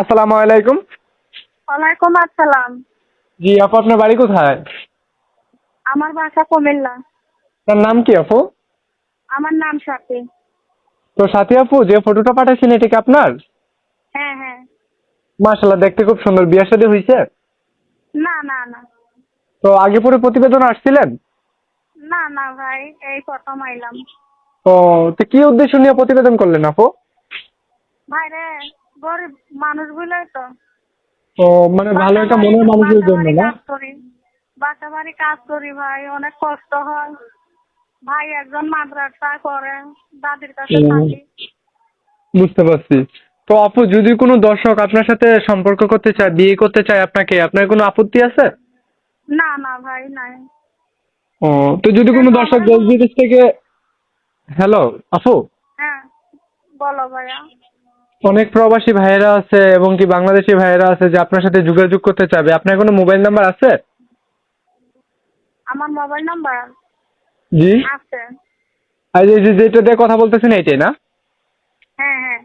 আসসালামু আলাইকুম। ওয়ালাইকুম আসসালাম। জি আপু আপনার বাড়ি কোথায়? আমার বাসা কুমিল্লা। তার নাম কি আপু? আমার নাম সাথী। তো সাথী আপু যে ফটোটা পাঠাইছেন এটা কি আপনার? হ্যাঁ হ্যাঁ। মাশাল্লাহ দেখতে খুব সুন্দর। বিয়ের সাথে হয়েছে না না না। তো আগে পরে প্রতিবেদন আসছিলেন? না না ভাই এই প্রথম আইলাম। তো তো কি উদ্দেশ্য নিয়ে প্রতিবেদন করলেন আপু? ভাই রে গরিব মানুষগুলোই তো। তো মানে ভালো একটা মনের মানুষের জন্য না? বাসা বাড়ি কাজ করি ভাই অনেক কষ্ট হয়। ভাই একজন মাদ্রাসা করে দাদির কাছে থাকি। বুঝতে পারছি। তো আপু যদি কোনো দর্শক আপনার সাথে সম্পর্ক করতে চায় বিয়ে করতে চায় আপনাকে আপনার কোনো আপত্তি আছে? না না ভাই নাই। ও তো যদি কোনো দর্শক দেশ বিদেশ থেকে হ্যালো আপু? হ্যাঁ বলো ভাইয়া। অনেক প্রবাসী ভাইয়েরা আছে এবং কি বাংলাদেশি ভাইয়েরা আছে যে আপনার সাথে যোগাযোগ করতে চাবে। আপনার কোনো মোবাইল নাম্বার আছে? আমার মোবাইল নাম্বার জি। আছে। আর এই যে যেটা দিয়ে কথা বলতেছেন এইটাই না? হ্যাঁ হ্যাঁ।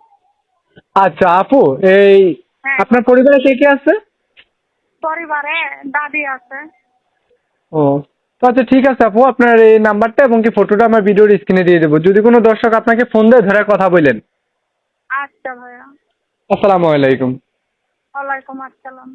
আচ্ছা আপু এই হ্যাঁ। আপনার পরিবারে কে কে আছে? পরিবারে দাদি আছে। ও তো আচ্ছা ঠিক আছে আপু আপনার এই নাম্বারটা এবং কি ফটোটা আমার ভিডিওর স্ক্রিনে দিয়ে দেবো। যদি কোনো দর্শক আপনাকে ফোন দেয় ধরে কথা বললেন আচ্ছা ভাইয়া। আসসালামু আলাইকুম। ওয়ালাইকুম আসসালাম।